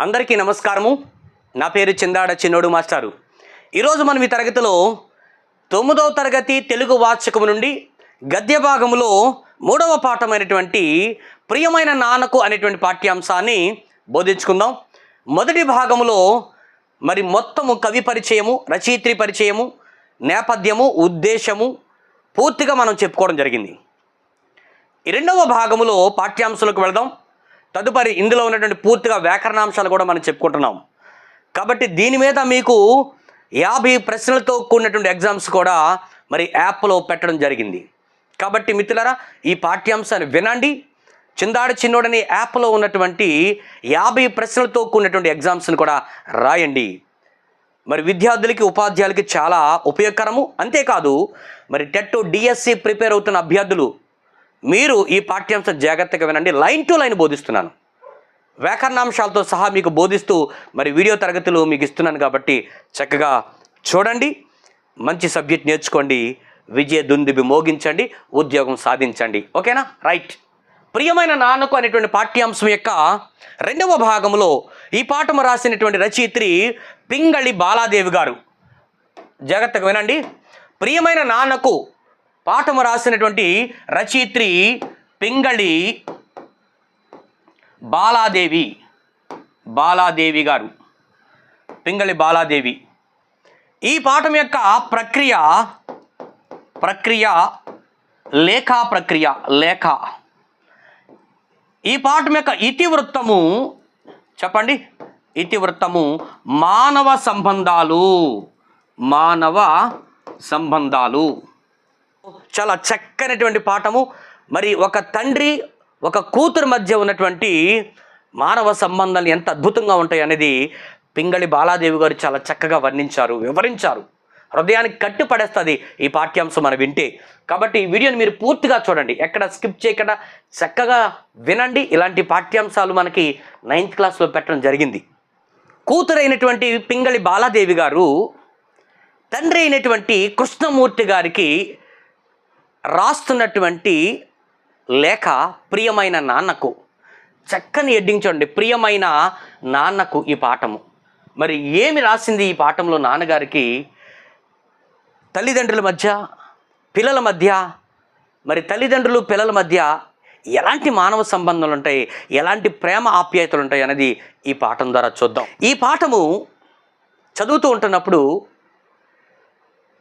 అందరికీ నమస్కారము. నా పేరు చిందాడ చిన్నోడు మాస్టారు. ఈరోజు మనం ఈ తరగతిలో తొమ్మిదవ తరగతి తెలుగు వాచకము నుండి గద్య భాగములో మూడవ పాఠమైనటువంటి ప్రియమైన నాన్నకు అనేటువంటి పాఠ్యాంశాన్ని బోధించుకుందాం. మొదటి భాగములో మరి మొత్తము కవి పరిచయము రచయిత్రి పరిచయము నేపథ్యము ఉద్దేశము పూర్తిగా మనం చెప్పుకోవడం జరిగింది. రెండవ భాగములో పాఠ్యాంశాలకు వెళదాం. తదుపరి ఇందులో ఉన్నటువంటి పూర్తిగా వ్యాకరణాంశాలు కూడా మనం చెప్పుకుంటున్నాం. కాబట్టి దీని మీద మీకు యాభై ప్రశ్నలతో కూడినటువంటి ఎగ్జామ్స్ కూడా మరి యాప్లో పెట్టడం జరిగింది. కాబట్టి మిత్రులారా ఈ పాఠ్యాంశాన్ని వినండి. చిందాడు చిన్నోడని యాప్లో ఉన్నటువంటి యాభై ప్రశ్నలతో కూడినటువంటి ఎగ్జామ్స్ని కూడా రాయండి. మరి విద్యార్థులకి ఉపాధ్యాయులకి చాలా ఉపయోగకరము. అంతేకాదు మరి టెట్ డిఎస్సి ప్రిపేర్ అవుతున్న అభ్యర్థులు మీరు ఈ పాఠ్యాంశం జాగ్రత్తగా వినండి. లైన్ టు లైన్ బోధిస్తున్నాను. వ్యాకరణాంశాలతో సహా మీకు బోధిస్తూ మరి వీడియో తరగతులు మీకు ఇస్తున్నాను కాబట్టి చక్కగా చూడండి. మంచి సబ్జెక్ట్ నేర్చుకోండి. విజయ దుందుబి మోగించండి. ఉద్యోగం సాధించండి. ఓకేనా? రైట్. ప్రియమైన నాన్నకు అనేటువంటి పాఠ్యాంశం యొక్క రెండవ భాగంలో ఈ పాఠము రాసినటువంటి రచయిత్రి పింగళి బాలాదేవి గారు. జాగ్రత్తగా వినండి. ప్రియమైన నాన్నకు పాఠము రాసినటువంటి రచయిత్రి పింగళి బాలాదేవి బాలాదేవి గారు. పింగళి బాలాదేవి. ఈ పాఠం యొక్క ప్రక్రియ ప్రక్రియ లేఖా ప్రక్రియ లేఖ. ఈ పాఠం యొక్క ఇతివృత్తము చెప్పండి ఇతివృత్తము మానవ సంబంధాలు మానవ సంబంధాలు. చాలా చక్కనటువంటి పాఠము. మరి ఒక తండ్రి ఒక కూతురు మధ్య ఉన్నటువంటి మానవ సంబంధాలు ఎంత అద్భుతంగా ఉంటాయి అనేది పింగళి బాలాదేవి గారు చాలా చక్కగా వర్ణించారు వివరించారు. హృదయానికి కట్టుపడేస్తుంది ఈ పాఠ్యాంశం మనం వింటే. కాబట్టి ఈ వీడియోని మీరు పూర్తిగా చూడండి. ఎక్కడ స్కిప్ చేయకుండా చక్కగా వినండి. ఇలాంటి పాఠ్యాంశాలు మనకి నైన్త్ క్లాస్లో పెట్టడం జరిగింది. కూతురైనటువంటి పింగళి బాలాదేవి గారు తండ్రి అయినటువంటి కృష్ణమూర్తి గారికి రాస్తున్నటువంటి లేఖ ప్రియమైన నాన్నకు. చక్కని ఎడ్డించండి ప్రియమైన నాన్నకు ఈ పాఠము. మరి ఏమి రాసింది ఈ పాఠంలో నాన్నగారికి? తల్లిదండ్రుల మధ్య పిల్లల మధ్య మరి తల్లిదండ్రులు పిల్లల మధ్య ఎలాంటి మానవ సంబంధాలు ఉంటాయి? ఎలాంటి ప్రేమ ఆప్యాయతలు ఉంటాయి? అనేది ఈ పాఠం ద్వారా చూద్దాం. ఈ పాఠము చదువుతూ ఉంటున్నప్పుడు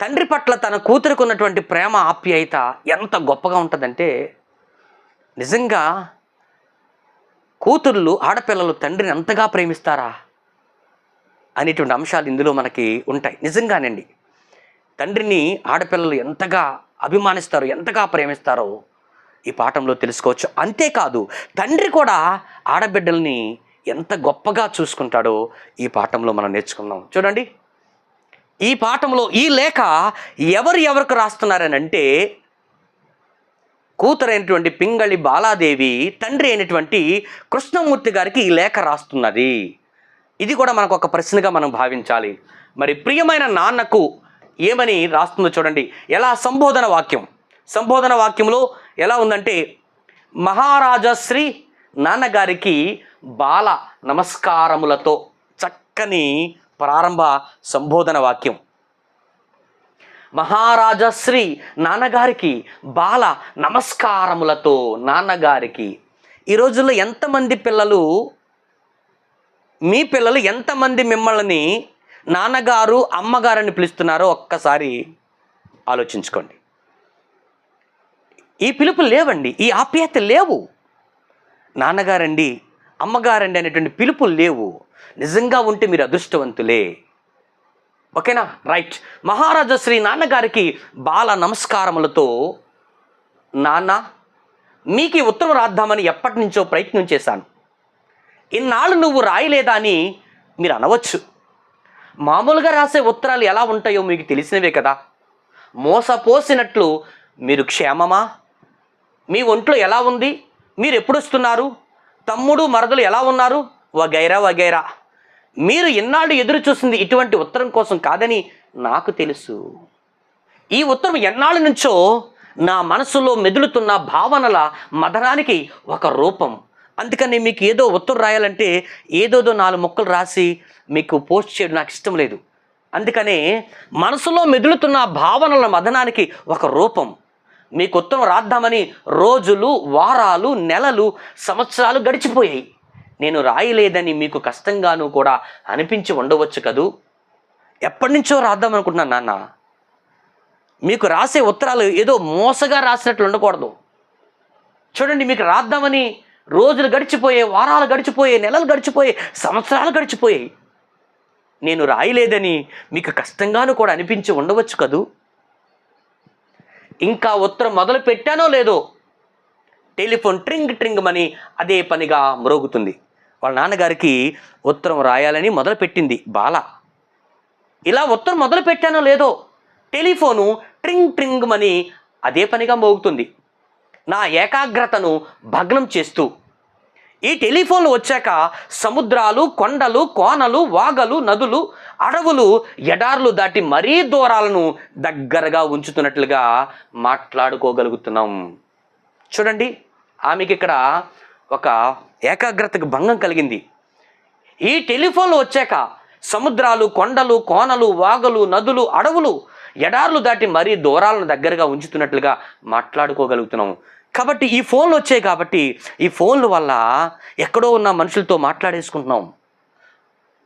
తండ్రి పట్ల తన కూతురికి ఉన్నటువంటి ప్రేమ ఆప్యాయత ఎంత గొప్పగా ఉంటుందంటే నిజంగా కూతుర్లు ఆడపిల్లలు తండ్రిని ఎంతగా ప్రేమిస్తారా అనేటువంటి అంశాలు ఇందులో మనకి ఉంటాయి. నిజంగానండి తండ్రిని ఆడపిల్లలు ఎంతగా అభిమానిస్తారో ఎంతగా ప్రేమిస్తారో ఈ పాఠంలో తెలుసుకోవచ్చు. అంతేకాదు తండ్రి కూడా ఆడబిడ్డల్ని ఎంత గొప్పగా చూసుకుంటాడో ఈ పాఠంలో మనం నేర్చుకుందాం. చూడండి. ఈ పాఠంలో ఈ లేఖ ఎవరు ఎవరికి రాస్తున్నారని అంటే కూతురైనటువంటి పింగళి బాలాదేవి తండ్రి అయినటువంటి కృష్ణమూర్తి గారికి ఈ లేఖ రాస్తున్నది. ఇది కూడా మనకు ఒక ప్రశ్నగా మనం భావించాలి. మరి ప్రియమైన నాన్నకు ఏమని రాస్తుందో చూడండి. ఎలా సంబోధన వాక్యం? సంబోధన వాక్యంలో ఎలా ఉందంటే మహారాజశ్రీ నాన్నగారికి బాల నమస్కారములతో చక్కని ప్రారంభ సంబోధన వాక్యం. మహారాజశ్రీ నాన్నగారికి బాల నమస్కారములతో నాన్నగారికి ఈ రోజుల్లో ఎంతమంది పిల్లలు మీ పిల్లలు ఎంతమంది మిమ్మల్ని నాన్నగారు అమ్మగారని పిలుస్తున్నారో ఒక్కసారి ఆలోచించుకోండి. ఈ పిలుపులు లేవండి ఈ ఆప్యాయత లేవు. నాన్నగారండి అమ్మగారండి అనేటువంటి పిలుపులు లేవు. నిజంగా ఉంటే మీరు అదృష్టవంతులే. ఓకేనా? రైట్. మహారాజా శ్రీ నాన్నగారికి బాల నమస్కారములతో నాన్న మీకు ఉత్తరం రాద్దామని ఎప్పటి నుంచో ప్రయత్నం చేశాను. ఇన్నాళ్ళు నువ్వు రాయలేదా అని మీరు అనవచ్చు. మామూలుగా రాసే ఉత్తరాలు ఎలా ఉంటాయో మీకు తెలిసినవే కదా. మోసపోసినట్లు మీరు క్షేమమా? మీ ఒంట్లో ఎలా ఉంది? మీరు ఎప్పుడు వస్తున్నారు? తమ్ముడు మరదలు ఎలా ఉన్నారు? వగైరా వగైరా. మీరు ఎన్నాళ్ళు ఎదురు చూసింది ఇటువంటి ఉత్తరం కోసం కాదని నాకు తెలుసు. ఈ ఉత్తరం ఎన్నాళ్ళ నుంచో నా మనసులో మెదులుతున్న భావనల మదనానికి ఒక రూపం. అందుకని మీకు ఏదో ఉత్తరం రాయాలంటే ఏదోదో నాలుగు మొక్కలు రాసి మీకు పోస్ట్ చేయడం నాకు ఇష్టం లేదు. అందుకనే మనసులో మెదులుతున్న భావనల మదనానికి ఒక రూపం. మీకు ఉత్తరం రాద్దామని రోజులు వారాలు నెలలు సంవత్సరాలు గడిచిపోయాయి. నేను రాయలేదని మీకు కష్టంగాను కూడా అనిపించి ఉండవచ్చు కదూ? ఎప్పటి నుంచో రాద్దాం అనుకుంటున్నాను నాన్న. మీకు రాసే ఉత్తరాలు ఏదో మోసగా రాసినట్లు ఉండకూడదు. చూడండి మీకు రాద్దామని రోజులు గడిచిపోయే వారాలు గడిచిపోయే నెలలు గడిచిపోయే సంవత్సరాలు గడిచిపోయాయి. నేను రాయలేదని మీకు కష్టంగాను కూడా అనిపించి ఉండవచ్చు కదూ? ఇంకా ఉత్తరం మొదలు పెట్టానో లేదో టెలిఫోన్ ట్రింగ్ ట్రింగ్ అని అదే పనిగా మ్రోగుతుంది. వాళ్ళ నాన్నగారికి ఉత్తరం రాయాలని మొదలుపెట్టింది బాల. ఇలా ఉత్తరం మొదలు పెట్టానో లేదో టెలిఫోను ట్రింగ్ ట్రింగ్ అని అదే పనిగా మోగుతుంది. నా ఏకాగ్రతను భగ్నం చేస్తూ. ఈ టెలిఫోన్లు వచ్చాక సముద్రాలు కొండలు కోనలు వాగలు నదులు అడవులు ఎడార్లు దాటి మరీ దూరాలను దగ్గరగా ఉంచుతున్నట్లుగా మాట్లాడుకోగలుగుతున్నాం. చూడండి ఆమెకి ఇక్కడ ఒక ఏకాగ్రతకు భంగం కలిగింది. ఈ టెలిఫోన్లు వచ్చాక సముద్రాలు కొండలు కోనలు వాగలు నదులు అడవులు ఎడార్లు దాటి మరీ దూరాలను దగ్గరగా ఉంచుతున్నట్లుగా మాట్లాడుకోగలుగుతున్నాం కాబట్టి ఈ ఫోన్లు వచ్చాయి కాబట్టి ఈ ఫోన్ల వల్ల ఎక్కడో ఉన్న మనుషులతో మాట్లాడేసుకుంటున్నాం.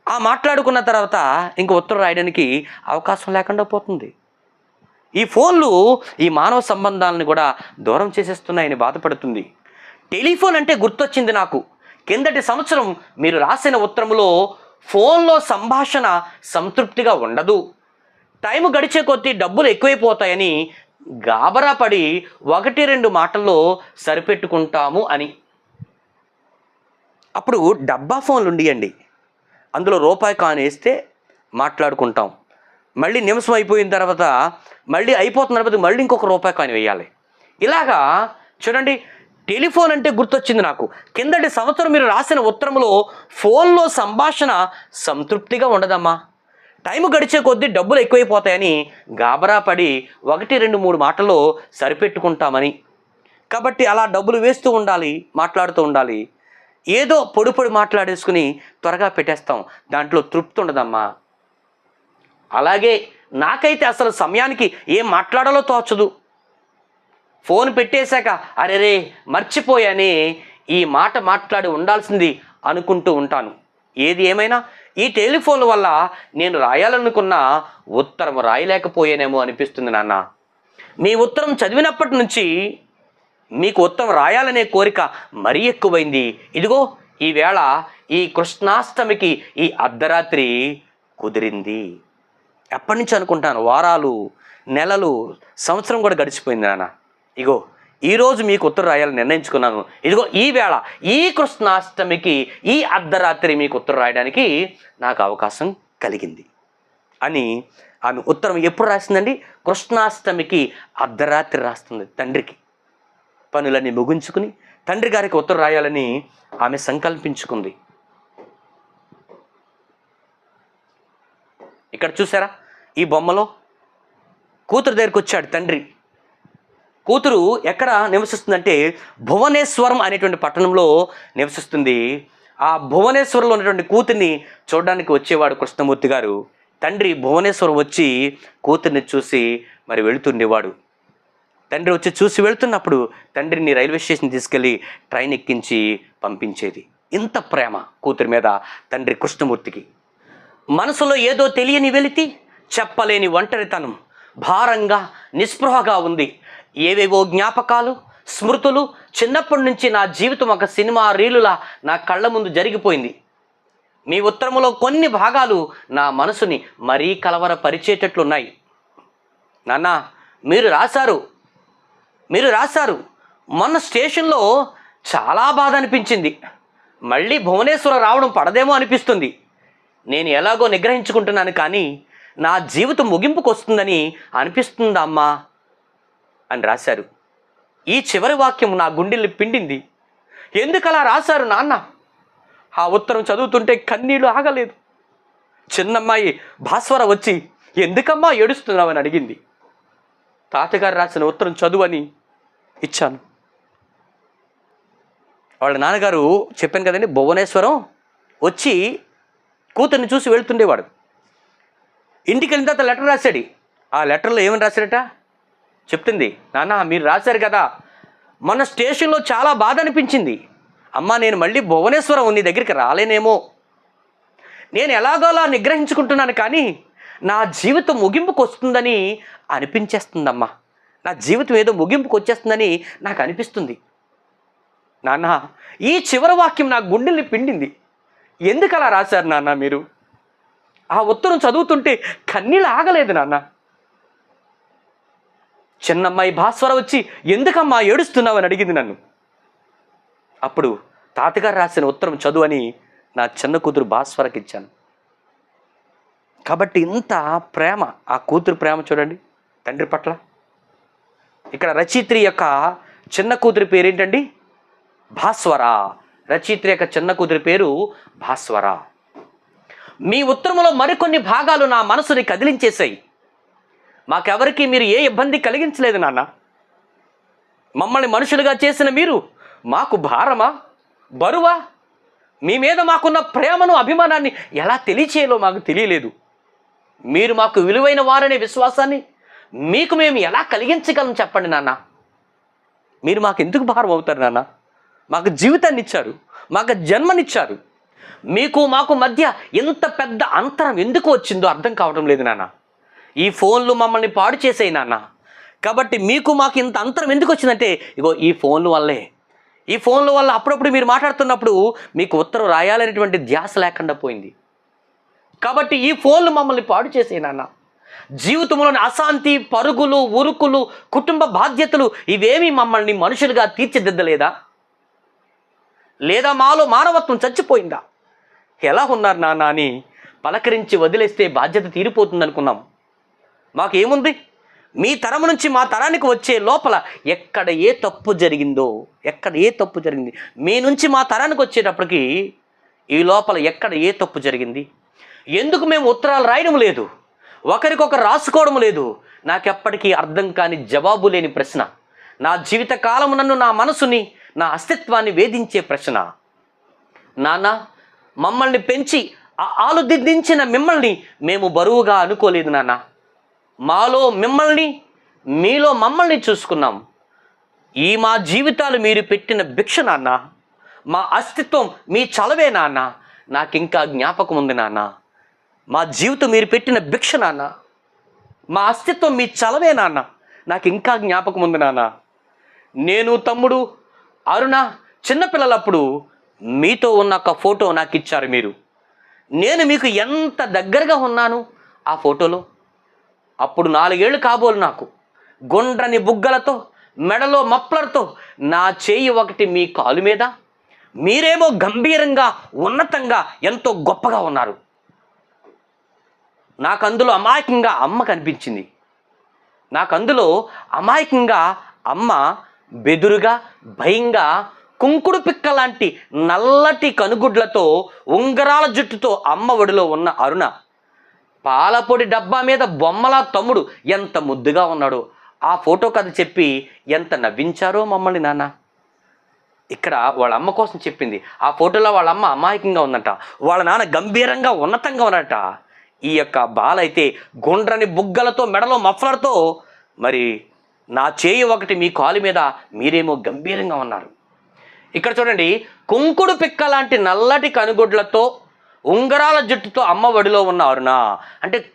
ఆ మాట్లాడుకున్న తర్వాత ఇంక ఉత్తరం రాయడానికి అవకాశం లేకుండా పోతుంది. ఈ ఫోన్లు ఈ మానవ సంబంధాలను కూడా దూరం చేసేస్తున్నాయని బాధపడుతుంది. టెలిఫోన్ అంటే గుర్తొచ్చింది నాకు. కిందటి సంవత్సరం మీరు రాసిన ఉత్తరంలో ఫోన్లో సంభాషణ సంతృప్తిగా ఉండదు. టైం గడిచే కొద్దీ డబ్బులు ఎక్కువైపోతాయని గాబరా పడి ఒకటి రెండు మాటల్లో సరిపెట్టుకుంటాము అని. అప్పుడు డబ్బా ఫోన్లు ఉండియండి. అందులో రూపాయి కానేస్తే మాట్లాడుకుంటాం. మళ్ళీ నిమిషం అయిపోయిన తర్వాత మళ్ళీ అయిపోతున్న తర్వాత మళ్ళీ ఇంకొక రూపాయి కాని వేయాలి. ఇలాగా చూడండి టెలిఫోన్ అంటే గుర్తొచ్చింది నాకు. కిందటి సంవత్సరం మీరు రాసిన ఉత్తరంలో ఫోన్లో సంభాషణ సంతృప్తిగా ఉండదమ్మా. టైం గడిచే కొద్దీ డబ్బులు ఎక్కువైపోతాయని గాబరా పడి ఒకటి రెండు మూడు మాటల్లో సరిపెట్టుకుంటామని. కాబట్టి అలా డబ్బులు వేస్తూ ఉండాలి మాట్లాడుతూ ఉండాలి. ఏదో పొడి పొడి మాట్లాడేసుకుని త్వరగా పెట్టేస్తాం. దాంట్లో తృప్తి ఉండదమ్మా. అలాగే నాకైతే అసలు సమయానికి ఏం మాట్లాడాలో తోచదు. ఫోన్ పెట్టేశాక అరే రే మర్చిపోయానే ఈ మాట మాట్లాడి ఉండాల్సింది అనుకుంటూ ఉంటాను. ఏది ఏమైనా ఈ టెలిఫోన్ వల్ల నేను రాయాలనుకున్న ఉత్తరం రాయలేకపోయానేమో అనిపిస్తుంది నాన్న. మీ ఉత్తరం చదివినప్పటి నుంచి మీకు ఉత్తరం రాయాలనే కోరిక మరీ ఎక్కువైంది. ఇదిగో ఈవేళ ఈ కృష్ణాష్టమికి ఈ అర్ధరాత్రి కుదిరింది. ఎప్పటి నుంచి అనుకుంటాను? వారాలు నెలలు సంవత్సరం కూడా గడిచిపోయింది నాన్న. ఇగో ఈరోజు మీకు ఉత్తరం రాయాలని నిర్ణయించుకున్నాను. ఇదిగో ఈ వేళ ఈ కృష్ణాష్టమికి ఈ అర్ధరాత్రి మీకు ఉత్తరం రాయడానికి నాకు అవకాశం కలిగింది. అని ఆమె ఉత్తరం ఎప్పుడు రాసిందండి? కృష్ణాష్టమికి అర్ధరాత్రి రాస్తుంది తండ్రికి. పనులన్నీ ముగించుకుని తండ్రి గారికి ఉత్తరం రాయాలని ఆమె సంకల్పించుకుంది. ఇక్కడ చూసారా? ఈ బొమ్మలో కూతురు దగ్గరికి వచ్చాడు తండ్రి. కూతురు ఎక్కడ నివసిస్తుందంటే భువనేశ్వరం అనేటువంటి పట్టణంలో నివసిస్తుంది. ఆ భువనేశ్వరంలో ఉన్నటువంటి కూతుర్ని చూడడానికి వచ్చేవాడు కృష్ణమూర్తి గారు. తండ్రి భువనేశ్వరం వచ్చి కూతుర్ని చూసి మరి వెళుతుండేవాడు తండ్రి వచ్చి చూసి వెళ్తున్నప్పుడు తండ్రిని రైల్వే స్టేషన్ తీసుకెళ్ళి ట్రైన్ ఎక్కించి పంపించేది. ఇంత ప్రేమ కూతురి మీద తండ్రి కృష్ణమూర్తికి. మనసులో ఏదో తెలియని వెలితి చెప్పలేని ఒంటరితనం భారంగా నిస్పృహగా ఉంది. ఏవేవో జ్ఞాపకాలు స్మృతులు చిన్నప్పటి నుంచి నా జీవితం ఒక సినిమా రీలులా నా కళ్ళ ముందు జరిగిపోయింది. మీ ఉత్తరములో కొన్ని భాగాలు నా మనసుని మరీ కలవరపరిచేటట్లున్నాయి. నాన్న మీరు రాశారు. మీరు రాశారు. మొన్న స్టేషన్లో చాలా బాధ అనిపించింది. మళ్ళీ భువనేశ్వరం రావడం పడదేమో అనిపిస్తుంది. నేను ఎలాగో నిగ్రహించుకుంటున్నాను కానీ నా జీవితం ముగింపుకు వస్తుందని అనిపిస్తుందమ్మా అని రాశారు. ఈ చివరి వాక్యం నా గుండెల్ని పిండింది. ఎందుకు అలా రాశారు నాన్న? ఆ ఉత్తరం చదువుతుంటే కన్నీళ్ళు ఆగలేదు. చిన్నమ్మాయి భాస్వర వచ్చి ఎందుకమ్మా ఏడుస్తున్నావని అడిగింది. తాతగారు రాసిన ఉత్తరం చదువని ఇచ్చాను. వాళ్ళ నాన్నగారు చెప్పాను కదండి భువనేశ్వరం వచ్చి కూతుర్ని చూసి వెళ్తుండేవాడు. ఇంటికి వెళ్ళిన తర్వాత లెటర్ రాశాడు. ఆ లెటర్లో ఏమని రాశాడట? చెప్తుంది నాన్న మీరు రాశారు కదా మన స్టేషన్లో చాలా బాధ అనిపించింది. అమ్మ నేను మళ్ళీ భువనేశ్వరం నీ దగ్గరికి రాలేనేమో. నేను ఎలాగోలా నిగ్రహించుకుంటున్నాను కానీ నా జీవితం ముగింపుకు వస్తుందని అనిపించేస్తుందమ్మా. నా జీవితం ఏదో ముగింపుకు వచ్చేస్తుందని నాకు అనిపిస్తుంది. నాన్న ఈ చివరి వాక్యం నా గుండెల్ని పిండింది. ఎందుకు అలా రాశారు నాన్న మీరు? ఆ ఉత్తరం చదువుతుంటే కన్నీళ్ళు ఆగలేదు నాన్న. చిన్నమ్మాయి భాస్వర వచ్చి ఎందుకమ్మా ఏడుస్తున్నావని అడిగింది నన్ను? అప్పుడు తాతగారు రాసిన ఉత్తరం చదువు అని నా చిన్న కూతురు భాస్వరకి ఇచ్చాను. కాబట్టి ఇంత ప్రేమ ఆ కూతురు ప్రేమ చూడండి తండ్రి పట్ల. ఇక్కడ రచయిత్రి యొక్క చిన్న కూతురి పేరు ఏంటండి భాస్వర. రచయిత్రి యొక్క చిన్న కూతురి పేరు భాస్వర. మీ ఉత్తరంలో మరికొన్ని భాగాలు నా మనసుని కదిలించేశాయి. మాకెవరికి మీరు ఏ ఇబ్బంది కలిగించలేదు నాన్న. మమ్మల్ని మనుషులుగా చేసిన మీరు మాకు భారమా? బరువా? మీ మీద మాకున్న ప్రేమను అభిమానాన్ని ఎలా తెలియచేయాలో మాకు తెలియలేదు. మీరు మాకు విలువైన వారనే విశ్వాసాన్ని మీకు మేము ఎలా కలిగించగలం చెప్పండి నాన్న. మీరు మాకు ఎందుకు భారం అవుతారు నాన్న? మాకు జీవితాన్ని ఇచ్చారు మాకు జన్మనిచ్చారు మీకు మాకు మధ్య ఎంత పెద్ద అంతరం ఎందుకు వచ్చిందో అర్థం కావడం లేదు నాన్న. ఈ ఫోన్లు మమ్మల్ని పాడు చేసేయి నాన్న. కాబట్టి మీకు మాకు ఇంత అంతరం ఎందుకు వచ్చిందంటే ఇగో ఈ ఫోన్ల వల్లే. ఈ ఫోన్ల వల్ల అప్పుడప్పుడు మీరు మాట్లాడుతున్నప్పుడు మీకు ఉత్తరం రాయాలనేటువంటి ధ్యాస లేకుండా పోయింది. కాబట్టి ఈ ఫోన్లు మమ్మల్ని పాడు చేసే నాన్న. జీవితంలోని అశాంతి పరుగులు ఉరుకులు కుటుంబ బాధ్యతలు ఇవేమీ మమ్మల్ని మనుషులుగా తీర్చిదిద్దలేదా? లేదా మాలో మానవత్వం చచ్చిపోయిందా? ఎలా ఉన్నారు నాన్న అని పలకరించి వదిలేస్తే బాధ్యత తీరిపోతుంది అనుకున్నాం మాకేముంది? మీ తరం నుంచి మా తరానికి వచ్చే లోపల ఎక్కడ ఏ తప్పు జరిగిందో ఎక్కడ ఏ తప్పు జరిగింది? మీ నుంచి మా తరానికి వచ్చేటప్పటికి ఈ లోపల ఎక్కడ ఏ తప్పు జరిగింది? ఎందుకు మేము ఉత్తరాలు రాయడం లేదు? ఒకరికొకరు రాసుకోవడం లేదు? నాకెప్పటికీ అర్థం కాని జవాబు లేని ప్రశ్న. నా జీవిత కాలం నన్ను నా మనసుని నా అస్తిత్వాన్ని వేధించే ప్రశ్న. నాన్న మమ్మల్ని పెంచి ఆ ఆలుదిద్దించిన మిమ్మల్ని మేము బరువుగా అనుకోలేదు నాన్న. మాలో మిమ్మల్ని మీలో మమ్మల్ని చూసుకున్నాం. ఈ మా జీవితాలు మీరు పెట్టిన భిక్ష నాన్న. మా అస్తిత్వం మీ చలవే నాన్న. నాకు ఇంకా జ్ఞాపకం ఉంది నాన్న. మా జీవితం మీరు పెట్టిన భిక్ష నాన్న. మా అస్తిత్వం మీ చలవే నాన్న. నాకు ఇంకా జ్ఞాపకం ఉంది నాన్న. నేను తమ్ముడు అరుణ చిన్నపిల్లలప్పుడు మీతో ఉన్న ఒక ఫోటో నాకు ఇచ్చారు మీరు. నేను మీకు ఎంత దగ్గరగా ఉన్నాను ఆ ఫోటోలో? అప్పుడు నాలుగేళ్ళు కాబోలు నాకు. గుండ్రని బుగ్గలతో మెడలో మప్లర్తో నా చేయి ఒకటి మీ కాలు మీద. మీరేమో గంభీరంగా ఉన్నతంగా ఎంతో గొప్పగా ఉన్నారు. నాకు అందులో అమాయకంగా అమ్మ కనిపించింది. నాకు అందులో అమాయకంగా అమ్మ బెదురుగా భయంగా కుంకుడు పిక్క లాంటి నల్లటి కనుగుడ్లతో ఉంగరాల జుట్టుతో అమ్మ ఒడిలో ఉన్న అరుణ పాలపొడి డబ్బా మీద బొమ్మల తమ్ముడు ఎంత ముద్దుగా ఉన్నాడో. ఆ ఫోటో కథ చెప్పి ఎంత నవ్వించారో మమ్మల్ని నాన్న. ఇక్కడ వాళ్ళ అమ్మ కోసం చెప్పింది. ఆ ఫోటోలో వాళ్ళ అమ్మ అమాయకంగా ఉందంట. వాళ్ళ నాన్న గంభీరంగా ఉన్నతంగా ఉన్నట ఈ యొక్క బాల అయితే గుండ్రని బుగ్గలతో మెడలో మఫ్లర్తో మరి నా చేయి ఒకటి మీ కాలు మీద మీరేమో గంభీరంగా ఉన్నారు. ఇక్కడ చూడండి కుంకుడు పిక్క లాంటి నల్లటి కనుగొడ్లతో ఉంగరాల జుట్టుతో అమ్మ ఒడిలో ఉన్న అరుణ. అంటే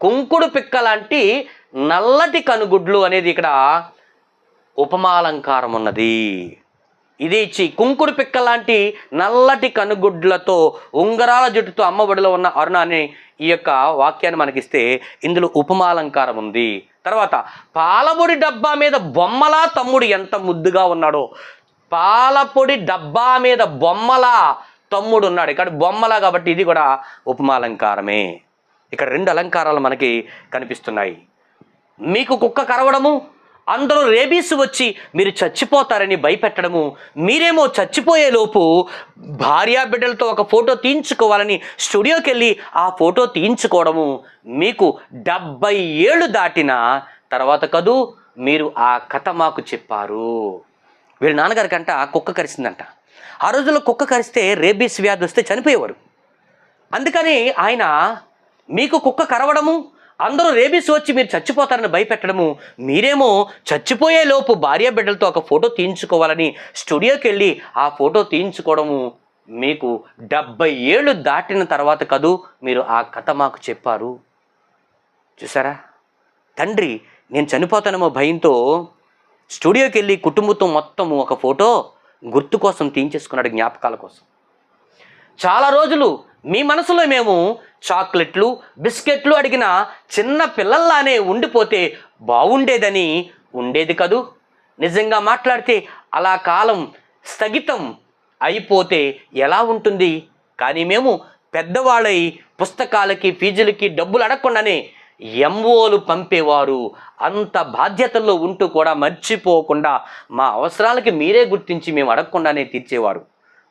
కుంకుడు పిక్క లాంటి నల్లటి కనుగుడ్లు అనేది ఇక్కడ ఉపమాలంకారం ఉన్నది. ఇది ఇచ్చి కుంకుడు పిక్క లాంటి నల్లటి కనుగుడ్లతో ఉంగరాల జుట్టుతో అమ్మ ఒడిలో ఉన్న అరుణ అనే ఈ యొక్క వాక్యాన్ని మనకిస్తే ఇందులో ఉపమాలంకారం ఉంది. తర్వాత పాలపొడి డబ్బా మీద బొమ్మలా తమ్ముడు ఎంత ముద్దుగా ఉన్నాడో. పాలపొడి డబ్బా మీద బొమ్మలా తమ్ముడు ఉన్నాడు ఇక్కడ బొమ్మలా కాబట్టి ఇది కూడా ఉపమాలంకారమే. ఇక్కడ రెండు అలంకారాలు మనకి కనిపిస్తున్నాయి. మీకు కుక్క కరవడము అందరూ రేబీస్ వచ్చి మీరు చచ్చిపోతారని భయపెట్టడము మీరేమో చచ్చిపోయే లోపు భార్యా బిడ్డలతో ఒక ఫోటో తీయించుకోవాలని స్టూడియోకి వెళ్ళి ఆ ఫోటో తీయించుకోవడము మీకు డెబ్బై ఏళ్ళు దాటిన తర్వాత కదూ మీరు ఆ కథ మాకు చెప్పారు. వీళ్ళ నాన్నగారి కంట కుక్క కరిసిందంట. ఆ రోజుల్లో కుక్క కరిస్తే రేబీస్ వ్యాధి వస్తే చనిపోయేవారు. అందుకని ఆయన మీకు కుక్క కరవడము అందరూ రేబీస్ వచ్చి మీరు చచ్చిపోతారని భయపెట్టడము మీరేమో చచ్చిపోయే లోపు భార్య బిడ్డలతో ఒక ఫోటో తీయించుకోవాలని స్టూడియోకి వెళ్ళి ఆ ఫోటో తీయించుకోవడము మీకు డెబ్బై ఏళ్ళు దాటిన తర్వాత కదూ మీరు ఆ కథ మాకు చెప్పారు. చూసారా తండ్రి నేను చనిపోతానేమో భయంతో స్టూడియోకి వెళ్ళి కుటుంబంతో మొత్తము ఒక ఫోటో గుర్తు కోసం తీయించేసుకున్నాడు జ్ఞాపకాల కోసం. చాలా రోజులు మీ మనసులో మేము చాక్లెట్లు బిస్కెట్లు అడిగిన చిన్న పిల్లల్లానే ఉండిపోతే బాగుండేదని ఉండేది కదూ? నిజంగా మాట్లాడితే అలా కాలం స్థగితం అయిపోతే ఎలా ఉంటుంది? కానీ మేము పెద్దవాళ్ళై పుస్తకాలకి ఫీజులకి డబ్బులు అడగకుండానే ఎంఓలు పంపేవారు. అంత బాధ్యతల్లో ఉంటూ కూడా మర్చిపోకుండా మా అవసరాలకి మీరే గుర్తించి మేము అడగకుండానే తీర్చేవారు.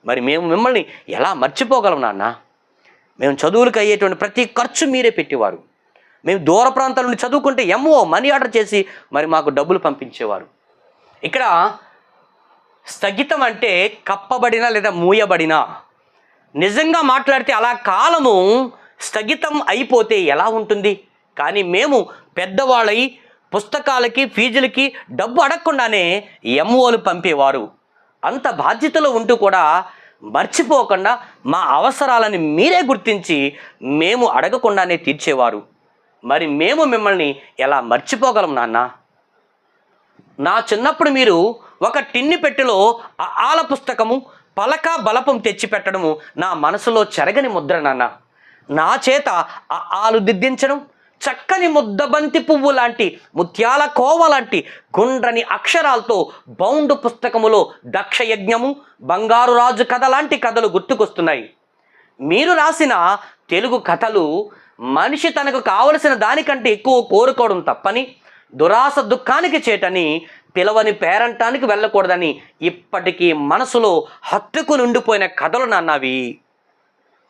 మరి మేము మిమ్మల్ని ఎలా మర్చిపోగలం నాన్న? మేము చదువులకు అయ్యేటువంటి ప్రతి ఖర్చు మీరే పెట్టేవారు. మేము దూర ప్రాంతాల నుండి చదువుకుంటే ఎంఓ మనీ ఆర్డర్ చేసి మరి మాకు డబ్బులు పంపించేవారు. ఇక్కడ స్థగితం అంటే కప్పబడిన లేదా మూయబడిన నిజంగా మాట్లాడితే అలా కాలము స్థగితం అయిపోతే ఎలా ఉంటుంది? కానీ మేము పెద్దవాళ్ళై పుస్తకాలకి ఫీజులకి డబ్బు అడగకుండానే ఎంఓలు పంపేవారు. అంత బాధ్యతలో ఉంటూ కూడా మర్చిపోకుండా మా అవసరాలని మీరే గుర్తించి మేము అడగకుండానే తీర్చేవారు. మరి మేము మిమ్మల్ని ఎలా మర్చిపోగలం నాన్న? నా చిన్నప్పుడు మీరు ఒక టిన్ని పెట్టెలో ఆ ఆల పుస్తకము పలక బలపం తెచ్చి పెట్టడము నా మనసులో చెరగని ముద్ర నాన్న. నా చేత ఆ ఆలు దిద్దించడం చక్కని ముద్దబంతి పువ్వు లాంటి ముత్యాల కోవ లాంటి గుండ్రని అక్షరాలతో బౌండ్ పుస్తకములో దక్షయజ్ఞము బంగారు రాజు కథ లాంటి కథలు గుర్తుకొస్తున్నాయి. మీరు రాసిన తెలుగు కథలు మనిషి తనకు కావలసిన దానికంటే ఎక్కువ కోరుకోవడం తప్పని దురాస దుఃఖానికి చేటని పిలవని పేరంటానికి వెళ్ళకూడదని ఇప్పటికీ మనసులో హత్తుకు నుండిపోయిన కథలు నాన్నవి.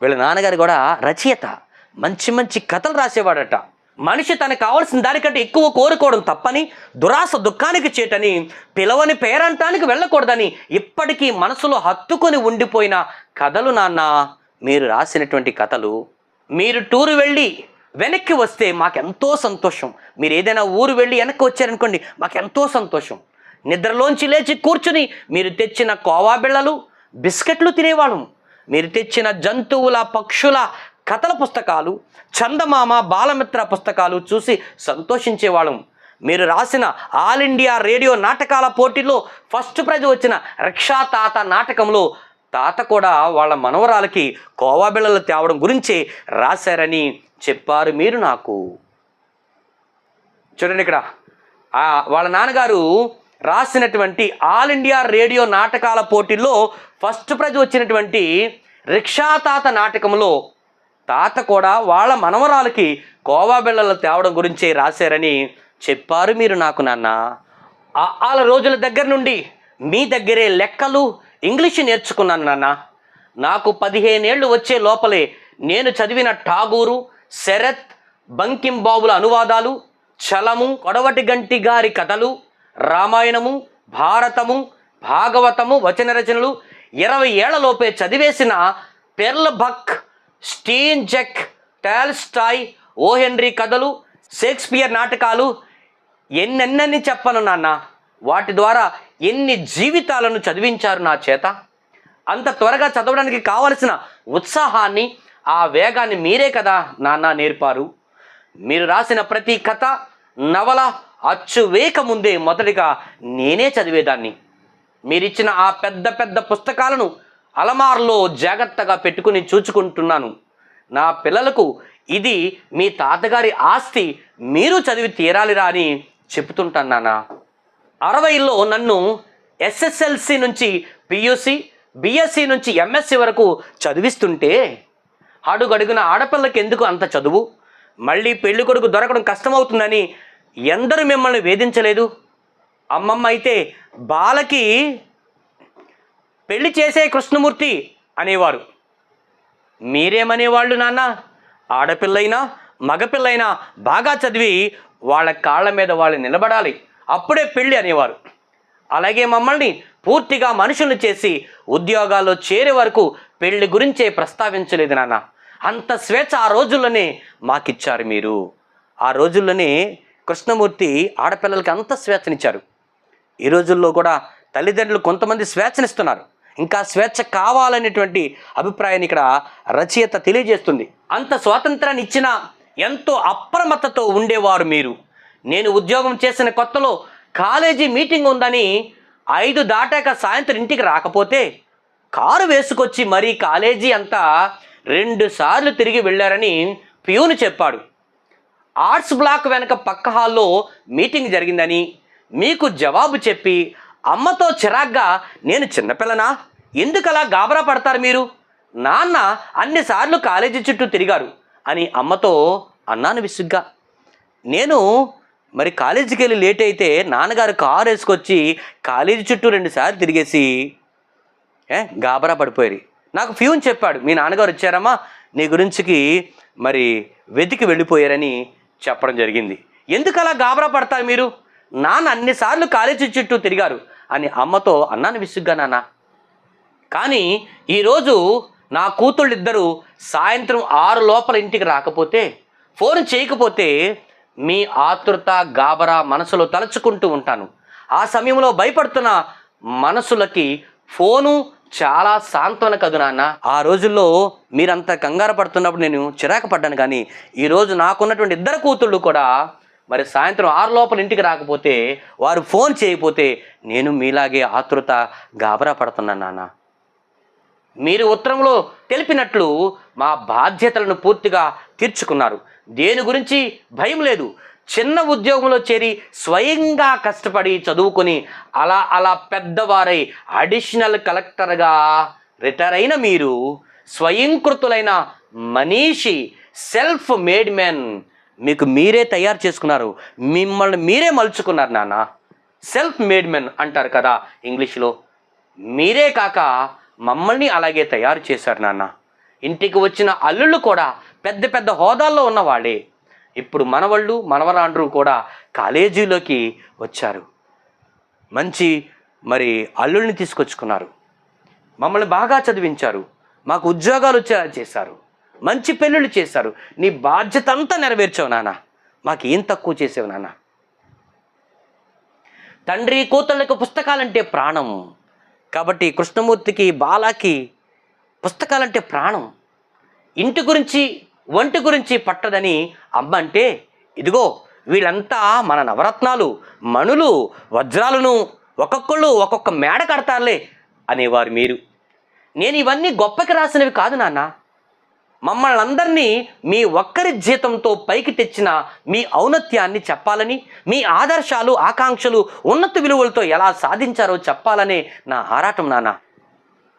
వీళ్ళ నాన్నగారు కూడా రచయిత. మంచి మంచి కథలు రాసేవాడట. మనిషి తనకు కావాల్సిన దానికంటే ఎక్కువ కోరుకోవడం తప్పని దురాస దుఃఖానికి చేటని పిలవని పేరంటానికి వెళ్ళకూడదని ఇప్పటికీ మనసులో హత్తుకొని ఉండిపోయిన కథలు నాన్న మీరు రాసినటువంటి కథలు మీరు టూరు వెళ్ళి వెనక్కి వస్తే మాకెంతో సంతోషం. మీరు ఏదైనా ఊరు వెళ్ళి వెనక్కి వచ్చారనుకోండి మాకెంతో సంతోషం. నిద్రలోంచి లేచి కూర్చుని మీరు తెచ్చిన కోవా బిళ్ళలు బిస్కెట్లు తినేవాళ్ళం. మీరు తెచ్చిన జంతువుల పక్షుల కథల పుస్తకాలు చందమామ బాలమిత్ర పుస్తకాలు చూసి సంతోషించేవాళ్ళం. మీరు రాసిన ఆల్ ఇండియా రేడియో నాటకాల పోటీలో ఫస్ట్ ప్రైజ్ వచ్చిన రిక్షా తాత నాటకంలో తాత కూడా వాళ్ళ మనవరాలకి కోవా బిళ్ళలు తేవడం గురించి రాశారని చెప్పారు మీరు నాకు. చూడండి ఇక్కడ. వాళ్ళ నాన్నగారు రాసినటువంటి ఆల్ ఇండియా రేడియో నాటకాల పోటీల్లో ఫస్ట్ ప్రైజ్ వచ్చినటువంటి రిక్షా తాత నాటకంలో తాత కూడా వాళ్ళ మనవరాలకి కోవా బిళ్ళలు తేవడం గురించే రాశారని చెప్పారు మీరు నాకు నాన్న. ఆ వాళ్ళ రోజుల దగ్గర నుండి మీ దగ్గరే లెక్కలు ఇంగ్లీషు నేర్చుకున్నాను నాన్న. నాకు పదిహేనేళ్ళు వచ్చే లోపలే నేను చదివిన ఠాగూరు శరత్ బంకిం బాబుల అనువాదాలు చలము కొడవటి గంటి గారి కథలు రామాయణము భారతము భాగవతము వచన రచనలు ఇరవై ఏళ్ళలోపే చదివేసిన Pearl Buck Steinbeck Tolstoy O Henry కథలు షేక్స్పియర్ నాటకాలు ఎన్నెన్నని చెప్పను నాన్న. వాటి ద్వారా ఎన్ని జీవితాలను చదివించారు నా చేత? అంత త్వరగా చదవడానికి కావలసిన ఉత్సాహాన్ని ఆ వేగాన్ని మీరే కదా నాన్న నేర్పారు. మీరు రాసిన ప్రతి కథ నవల అచ్చు వేక ముందే మొదటిగా నేనే చదివేదాన్ని. మీరిచ్చిన ఆ పెద్ద పెద్ద పుస్తకాలను అలమార్లో జాగ్రత్తగా పెట్టుకుని చూచుకుంటున్నాను. నా పిల్లలకు ఇది మీ తాతగారి ఆస్తి మీరు చదివి తీరాలిరా అని చెప్తుంటాను నాన్న. అరవైలో నన్ను ఎస్ఎస్ఎల్సి నుంచి పియూసి బిఎస్సి నుంచి ఎంఎస్సి వరకు చదివిస్తుంటే అడుగడుగున ఆడపిల్లకి ఎందుకు అంత చదువు? మళ్ళీ పెళ్ళి కొడుకు దొరకడం కష్టమవుతుందని ఎందరు మిమ్మల్ని వేధించలేదు? అమ్మమ్మ అయితే బాలకి పెళ్ళి చేసే కృష్ణమూర్తి అనేవారు. మీరేమనేవాళ్ళు నాన్న? ఆడపిల్లైనా మగపిల్లైనా బాగా చదివి వాళ్ళ కాళ్ళ మీద వాళ్ళు నిలబడాలి. అప్పుడే పెళ్ళి అనేవారు. అలాగే మమ్మల్ని పూర్తిగా మనుషులు చేసి ఉద్యోగాల్లో చేరే వరకు పెళ్ళి గురించే ప్రస్తావించలేదు నాన్న. అంత స్వేచ్ఛ ఆ రోజుల్లోనే మాకిచ్చారు మీరు. ఆ రోజుల్లోనే కృష్ణమూర్తి ఆడపిల్లలకి అంత స్వేచ్ఛనిచ్చారు. ఈ రోజుల్లో కూడా తల్లిదండ్రులు కొంతమంది స్వేచ్ఛనిస్తున్నారు. ఇంకా స్వేచ్ఛ కావాలనేటువంటి అభిప్రాయాన్ని ఇక్కడ రచయిత తెలియజేస్తుంది. అంత స్వాతంత్రాన్ని ఇచ్చిన ఎంతో అప్రమత్తతో ఉండేవారు మీరు. నేను ఉద్యోగం చేసిన కొత్తలో కాలేజీ మీటింగ్ ఉందని ఐదు దాటాక సాయంత్రం ఇంటికి రాకపోతే కారు వేసుకొచ్చి మరీ కాలేజీ అంతా రెండు సార్లు తిరిగి వెళ్ళారని ప్యూను చెప్పాడు. ఆర్ట్స్ బ్లాక్ వెనక పక్క హాల్లో మీటింగ్ జరిగిందని మీకు జవాబు చెప్పి అమ్మతో చిరాగ్గా నేను చిన్నపిల్లనా? ఎందుకలా గాబరా పడతారు మీరు? నాన్న అన్నిసార్లు కాలేజీ చుట్టూ తిరిగారు అని అమ్మతో అన్నాను విసుగ్గా. నేను మరి కాలేజీకి వెళ్ళి లేట్ అయితే నాన్నగారు కారు వేసుకొచ్చి కాలేజీ చుట్టూ రెండుసార్లు తిరిగేసి ఏ గాబరా పడిపోయారు. నాకు ఫ్యూన్ చెప్పాడు మీ నాన్నగారు వచ్చారమ్మా నీ గురించికి మరి వెతికి వెళ్ళిపోయారని చెప్పడం జరిగింది. ఎందుకు అలా గాబరా పడతారు మీరు? నాన్న అన్నిసార్లు కాలేజీ చుట్టూ తిరిగారు. అని అమ్మతో అన్నాను విసుగ్గా నాన్న. కానీ ఈరోజు నా కూతుళ్ళిద్దరూ సాయంత్రం ఆరు లోపల ఇంటికి రాకపోతే ఫోన్ చేయకపోతే మీ ఆతృత గాబరా మనసులో తలుచుకుంటూ ఉంటాను. ఆ సమయంలో భయపడుతున్న మనసులకి ఫోను చాలా సాంత్వన కదు నాన్న. ఆ రోజుల్లో మీరంత కంగారు పడుతున్నప్పుడు నేను చిరాకు పడ్డాను. కానీ ఈరోజు నాకున్నటువంటి ఇద్దరు కూతుళ్ళు కూడా మరి సాయంత్రం ఆరు లోపల ఇంటికి రాకపోతే వారు ఫోన్ చేయకపోతే నేను మీలాగే ఆతృత గాబరా పడుతున్నాను నాన్న. మీరు ఉత్తరంలో తెలిపినట్లు మా బాధ్యతలను పూర్తిగా తీర్చుకున్నారు. దేని గురించి భయం లేదు. చిన్న ఉద్యోగంలో చేరి స్వయంగా కష్టపడి చదువుకొని అలా అలా పెద్దవారై అడిషనల్ కలెక్టర్గా రిటైర్ అయిన మీరు స్వయంకృతులైన మనీషి సెల్ఫ్ మేడ్ మెన్ మీకు మీరే తయారు చేసుకున్నారు. మిమ్మల్ని మీరే మలుచుకున్నారు నాన్న. సెల్ఫ్ మేడ్ మెన్ అంటారు కదా ఇంగ్లీష్లో. మీరే కాక మమ్మల్ని అలాగే తయారు చేశారు నాన్న. ఇంటికి వచ్చిన అల్లుళ్ళు కూడా పెద్ద పెద్ద హోదాల్లో ఉన్నవాళ్ళే ఇప్పుడు మనవళ్ళు మనవరాండ్రు కూడా కాలేజీలోకి వచ్చారు. మంచి మరి అల్లుల్ని తీసుకొచ్చుకున్నారు. మమ్మల్ని బాగా చదివించారు. మాకు ఉద్యోగాలు వచ్చేలా చేశారు. మంచి పెళ్ళిళ్ళు చేశారు. నీ బాధ్యత అంతా నెరవేర్చావు నాన్న. మాకు ఏం తక్కువ చేసావు నాన్న. తండ్రి కూతుళ్ళకి పుస్తకాలంటే ప్రాణం. కాబట్టి కృష్ణమూర్తికి బాలాకి పుస్తకాలంటే ప్రాణం. ఇంటి గురించి వంటి గురించి పట్టదని అమ్మ అంటే ఇదిగో వీళ్ళంతా మన నవరత్నాలు మణులు వజ్రాలను ఒక్కొక్కళ్ళు ఒక్కొక్క మేడ కడతారులే అనేవారు మీరు. నేను ఇవన్నీ గొప్పకి రాసినవి కాదు నాన్న. మమ్మల్ని అందరినీ మీ ఒక్కరి జీతంతో పైకి తెచ్చిన మీ ఔన్నత్యాన్ని చెప్పాలని మీ ఆదర్శాలు ఆకాంక్షలు ఉన్నత విలువలతో ఎలా సాధించారో చెప్పాలనే నా ఆరాటం నాన్న.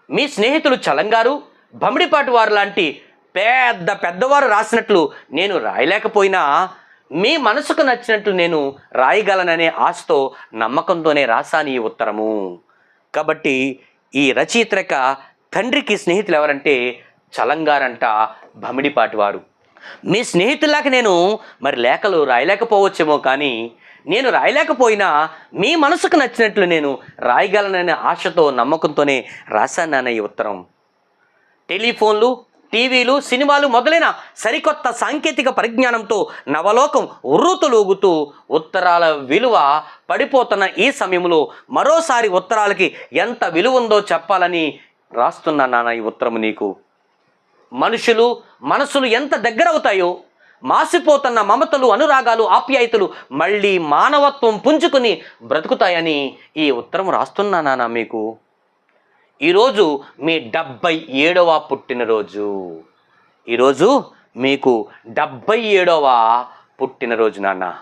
మీ స్నేహితులు చలంగారు బమిడిపాటి వారు లాంటి పెద్ద పెద్దవారు రాసినట్లు నేను రాయలేకపోయినా మీ మనసుకు నచ్చినట్లు నేను రాయగలననే ఆశతో నమ్మకంతోనే రాశాను ఈ ఉత్తరము. కాబట్టి ఈ రచయిత్రక తండ్రికి స్నేహితులు ఎవరంటే చలంగారంట భమిడిపాటి వారు మీ స్నేహితులాగా నేను మరి లేఖలు రాయలేకపోవచ్చేమో కానీ నేను రాయలేకపోయినా మీ మనసుకు నచ్చినట్లు నేను రాయగలననే ఆశతో నమ్మకంతోనే రాశాను నాన్న ఈ ఉత్తరం. టెలిఫోన్లు టీవీలు సినిమాలు మొదలైన సరికొత్త సాంకేతిక పరిజ్ఞానంతో నవలోకం ఉర్రూతలూగుతూ ఉత్తరాల విలువ పడిపోతున్న ఈ సమయంలో మరోసారి ఉత్తరాలకి ఎంత విలువ ఉందో చెప్పాలని రాస్తున్నా నాన్న ఈ ఉత్తరం నీకు. మనుషులు మనసులు ఎంత దగ్గరవుతాయో మాసిపోతున్న మమతలు అనురాగాలు ఆప్యాయతలు మళ్ళీ మానవత్వం పుంజుకుని బ్రతుకుతాయని ఈ ఉత్తరం రాస్తున్నా నాన్న మీకు. ఈరోజు మీ డెబ్బై ఏడవ పుట్టినరోజు. ఈరోజు మీకు డెబ్బై ఏడవ పుట్టినరోజు నాన్న.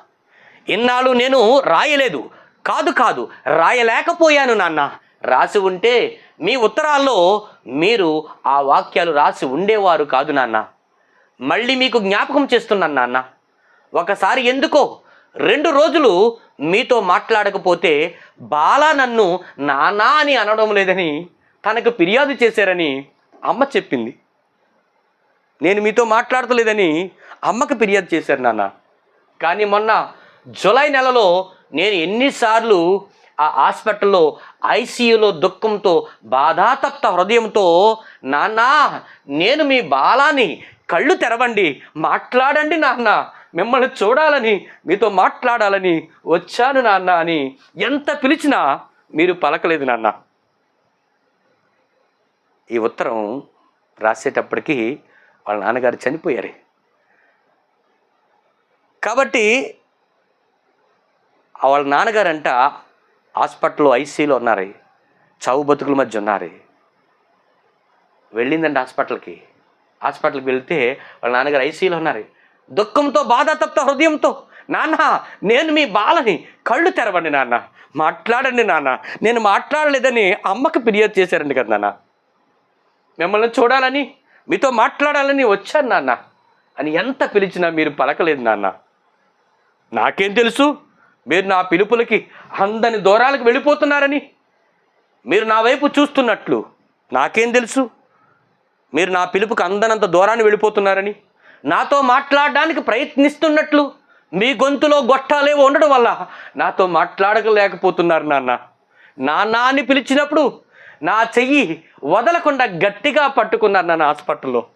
ఇన్నాళ్ళు నేను రాయలేదు. కాదు కాదు రాయలేకపోయాను నాన్న. రాసి ఉంటే మీ ఉత్తరాల్లో మీరు ఆ వాక్యాలు రాసి ఉండేవారు కాదు నాన్న. మళ్ళీ మీకు జ్ఞాపకం చేస్తున్నాను నాన్న. ఒకసారి ఎందుకో రెండు రోజులు మీతో మాట్లాడకపోతే బాలా నన్ను నానా అని అనడం లేదని తనకు ఫిర్యాదు చేశారని అమ్మ చెప్పింది. నేను మీతో మాట్లాడతలేదని అమ్మకు ఫిర్యాదు చేశారు నాన్న. కానీ మొన్న జూలై నెలలో నేను ఎన్నిసార్లు ఆ హాస్పిటల్లో ఐసీయూలో దుఃఖంతో బాధాతప్త హృదయంతో నాన్న నేను మీ బాలాని కళ్ళు తెరవండి మాట్లాడండి నాన్న మిమ్మల్ని చూడాలని మీతో మాట్లాడాలని వచ్చాను నాన్న అని ఎంత పిలిచినా మీరు పలకలేదు నాన్న. ఈ ఉత్తరం రాసేటప్పటికి వాళ్ళ నాన్నగారు చనిపోయారు. కాబట్టి వాళ్ళ నాన్నగారంట హాస్పిటల్లో ఐసీలో ఉన్నారు. చావు బతుకుల మధ్య ఉన్నారు. వెళ్ళిందండి హాస్పిటల్కి. హాస్పిటల్కి వెళ్తే వాళ్ళ నాన్నగారు ఐసీలో ఉన్నారు. దుఃఖంతో బాధాతప్త హృదయంతో నాన్న నేను మీ బాలని కళ్ళు తెరవండి నాన్న. మాట్లాడండి నాన్న. నేను మాట్లాడలేదని అమ్మకి ఫిర్యాదు చేశారండి కదా నాన్న. మిమ్మల్ని చూడాలని మీతో మాట్లాడాలని వచ్చాను నాన్న. అని ఎంత పిలిచినా మీరు పలకలేదు నాన్న. నాకేం తెలుసు? మీరు నా పిలుపులకి అందని దూరాలకు వెళ్ళిపోతున్నారని మీరు నా వైపు చూస్తున్నట్లు నాకేం తెలుసు? మీరు నా పిలుపుకి అందనంత దూరాన్ని వెళ్ళిపోతున్నారని నాతో మాట్లాడడానికి ప్రయత్నిస్తున్నట్లు మీ గొంతులో గొట్టాలేవో ఉండడం వల్ల నాతో మాట్లాడలేకపోతున్నారు నాన్న. నాన్న అని పిలిచినప్పుడు నా చెయ్యి వదలకుండా గట్టిగా పట్టుకున్నారు నన్ను హాస్పిటల్లో.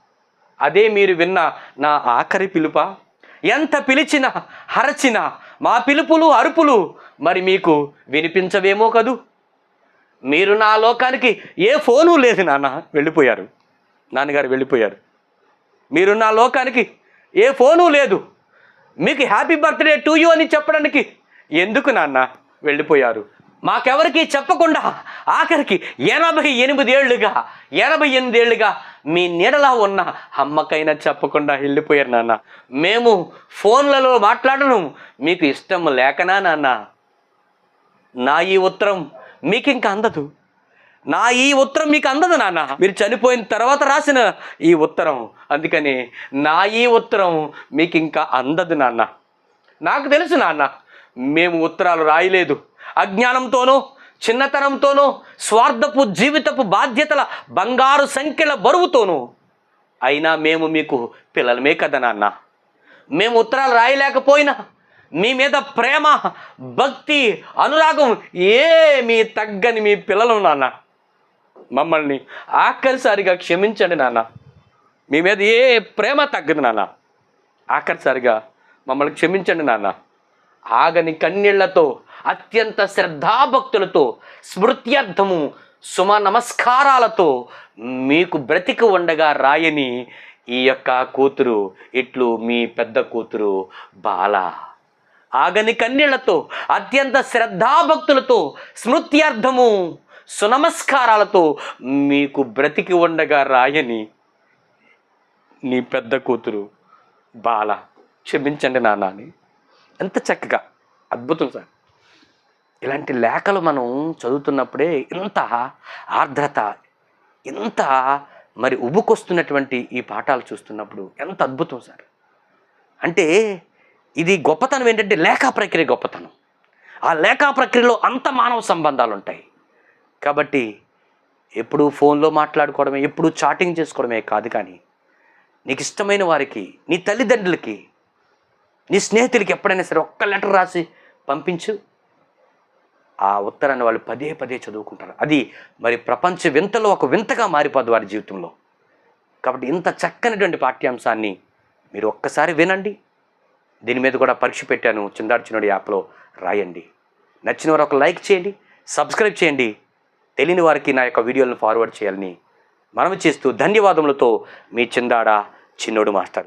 అదే మీరు విన్న నా ఆఖరి పిలుప? ఎంత పిలిచినా హరచినా మా పిలుపులు అరుపులు మరి మీకు వినిపించవేమో కదూ? మీరు నా లోకానికి ఏ ఫోను లేదు నాన్న. వెళ్ళిపోయారు. నాన్నగారు వెళ్ళిపోయారు. మీరు నా లోకానికి ఏ ఫోను లేదు. మీకు హ్యాపీ బర్త్డే టు యూ అని చెప్పడానికి ఎందుకు నాన్న? వెళ్ళిపోయారు. మాకెవరికి చెప్పకుండా ఆఖరికి ఎనభై ఎనిమిది ఏళ్ళుగా ఎనభై ఎనిమిది ఏళ్ళుగా మీ నీడలా ఉన్న అమ్మకైనా చెప్పకుండా వెళ్ళిపోయారు నాన్న. మేము ఫోన్లలో మాట్లాడడం మీకు ఇష్టం లేకనా నాన్న? నా ఈ ఉత్తరం మీకు ఇంకా అందదు. నా ఈ ఉత్తరం మీకు అందదు నాన్న. మీరు చనిపోయిన తర్వాత రాసిన ఈ ఉత్తరం. అందుకని నా ఈ ఉత్తరం మీకు ఇంకా అందదు నాన్న. నాకు తెలుసు నాన్న మేము ఉత్తరాలు రాయలేదు. అజ్ఞానంతోనూ చిన్నతనంతోనూ స్వార్థపు జీవితపు బాధ్యతల బంగారు సంఖ్యల బరువుతోనూ అయినా మేము మీకు పిల్లలమే కదా నాన్న. మేము ఉత్తరాలు రాయలేకపోయినా మీ మీద ప్రేమ భక్తి అనురాగం ఏమీ తగ్గని మీ పిల్లలు నాన్న. మమ్మల్ని ఆఖరిసారిగా క్షమించండి నాన్న. మీ మీద ఏ ప్రేమ తగ్గదు నాన్న. ఆఖరిసారిగా మమ్మల్ని క్షమించండి నాన్న. ఆగని కన్నీళ్ళతో అత్యంత శ్రద్ధాభక్తులతో స్మృత్యర్థము సుమ నమస్కారాలతో మీకు బ్రతికి ఉండగా రాయని ఈ యొక్క కూతురు ఇట్లు మీ పెద్ద కూతురు బాల. ఆగని కన్నీళ్ళతో అత్యంత శ్రద్ధాభక్తులతో స్మృత్యర్థము సునమస్కారాలతో మీకు బ్రతికి ఉండగా రాయని నీ పెద్ద కూతురు బాల. క్షమించండి నాన్న అని. ఎంత చక్కగా అద్భుతం సార్. ఇలాంటి లేఖలు మనం చదువుతున్నప్పుడే ఇంత ఆర్ద్రత ఇంత మరి ఉబుకొస్తున్నటువంటి ఈ పాఠాలు చూస్తున్నప్పుడు ఎంత అద్భుతం సార్. అంటే ఇది గొప్పతనం ఏంటంటే లేఖా ప్రక్రియ గొప్పతనం. ఆ లేఖా ప్రక్రియలో అంత మానవ సంబంధాలు ఉంటాయి కాబట్టి ఎప్పుడు ఫోన్లో మాట్లాడుకోవడమే ఎప్పుడు చాటింగ్ చేసుకోవడమే కాదు కానీ నీకు ఇష్టమైన వారికి నీ తల్లిదండ్రులకి నీ స్నేహితులకి ఎప్పుడైనా సరే ఒక్క లెటర్ రాసి పంపించు. ఆ ఉత్తరాన్ని వాళ్ళు పదే పదే చదువుకుంటారు. అది మరి ప్రపంచ వింతలో ఒక వింతగా మారిపోద్ది వారి జీవితంలో. కాబట్టి ఇంత చక్కనటువంటి పాఠ్యాంశాన్ని మీరు ఒక్కసారి వినండి. దీని మీద కూడా పరీక్ష పెట్టాను చిందాడు యాప్లో రాయండి. నచ్చిన వారు ఒక లైక్ చేయండి సబ్స్క్రైబ్ చేయండి. తెలియని వారికి నా యొక్క వీడియోలను ఫార్వర్డ్ చేయాలని మనవి చేస్తూ ధన్యవాదములతో మీ చిందాడ చిన్నోడు మాస్టర్.